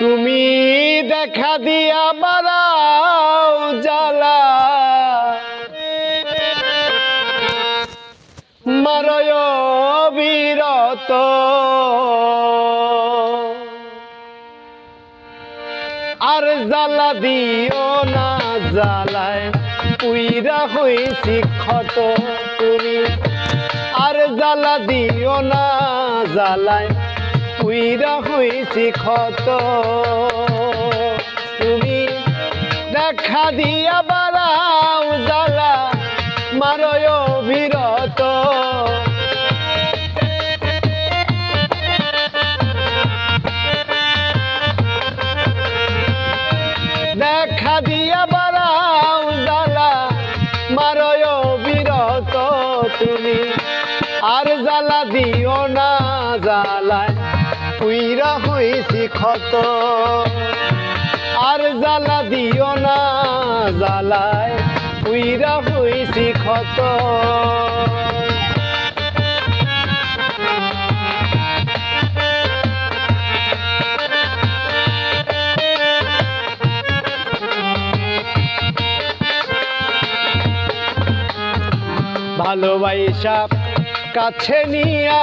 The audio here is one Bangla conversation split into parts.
তুমি দেখা দিয়া বারাও জ্বালা। মারয় বিরত আর জ্বালা দিও না, জ্বালায় উইরা হইছি ক্ষত তুমি আর জ্বালা দিও না, জ্বালায় উইরা হইছি ক্ষত। তুমি দেখা দিয়া বাড়াও জ্বালা মারয় বিরত দেখা দিয়া বাড়াও জ্বালা মারয় বিরত তুমি আর জ্বালা দিও না জ্বালায়। উইরা হইছি ক্ষত। আর জ্বালা দিও না জ্বালায় উইরা হইছি ক্ষত। ভালোবাসা কাছে নিয়া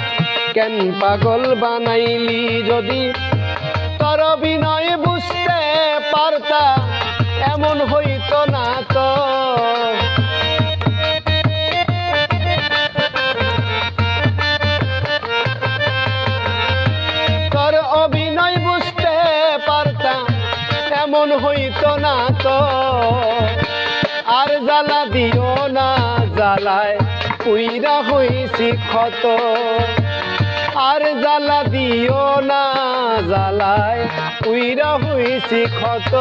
কেন পাগল বানাইলি যদি? তোর বিনয় বুঝতে পারতা, এমন হইতো না তো। তোর অভিনয় বুঝতে পারতাম এমন হইতো না তো। আর জ্বালা দিও না, জ্বালায় উইরা হইছি ক্ষত। আর জ্বালা দিও না জ্বালায় উইরা হইছি ক্ষত।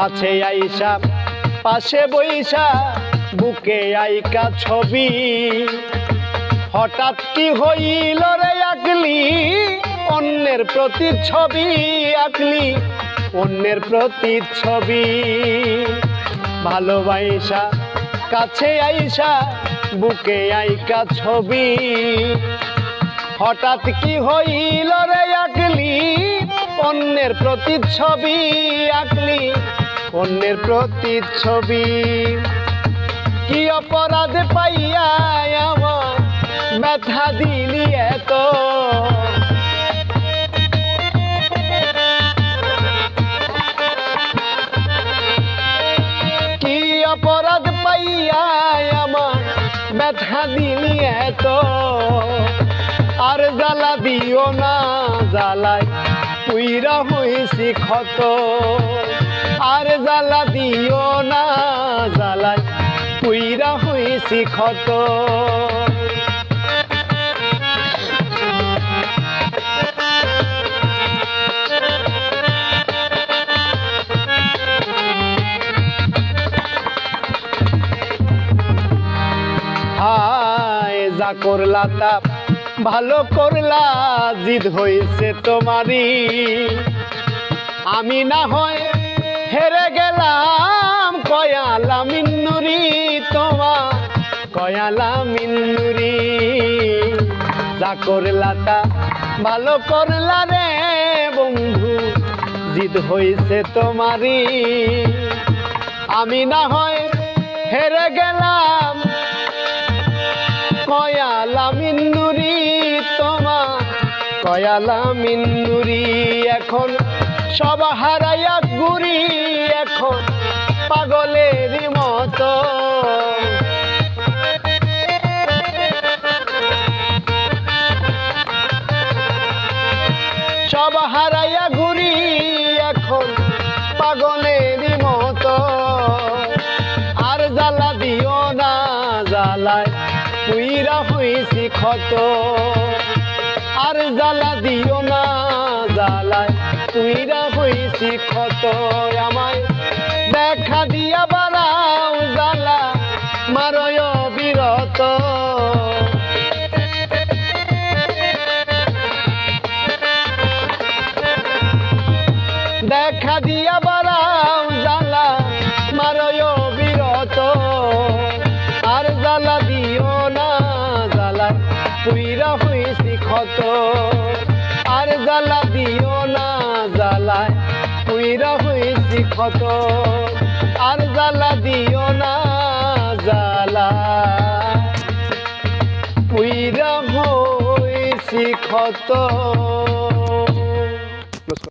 কাছে আইসা, পাশে বইসা, বুকে আইকা ছবি। হঠাৎ কি হইল রে আকলি অন্যের প্রতি ছবি আকলি অন্যের প্রতি ছবি ভালোবাসা কাছে আইসা, বুকে আইকা ছবি। হঠাৎ কি হইল রে আকলি অন্যের প্রতি ছবি আঁকলি অন্যের প্রতিচ্ছবি। কি অপরাধ পাইয়া আমার ব্যথা দিলি এত? কি অপরাধ পাইয়া আমার ব্যথা দিলি এত? আর জ্বালা দিও না, জ্বালায় পুইরা হইছি ক্ষত। আর জ্বালা দিও না, জ্বালায় পুইরা হইছি ক্ষত। যা করলা ভালো করলা, জিদ হয়েছে তোমারই। আমি না হয় হেরে গেলাম, কয়ালা মিন্নুরি তোমা কয়ালা মিন্নুরি। যা করলা তা ভালো করলা রে বন্ধু, জিদ হয়েছে তোমারই। আমি না হয় হেরে গেলাম, কয়ালা মিন্নুরি তোমা কয়ালা মিন্নুরি এখন সব হারাইয়া ঘুরি এখন পাগলের মতো। সব হারাইয়া ঘুরি এখন পাগলের মতো। আর জ্বালা দিও না, জ্বালায় তুইরা হইছি ক্ষত। আর জ্বালা দিও না, জ্বালায় হইছি ক্ষত আমায়। দেখা দিয়া বাড়াও জ্বালা, মারয় বিরত। দেখা দিয়া বাড়াও জ্বালা, মারয় বিরত। আর জ্বালা দিও না, জ্বালা পুইরা হইছি ক্ষত। ক্ষত আর জ্বালা দিও না জ্বালা। পুইরা হইছি ক্ষত।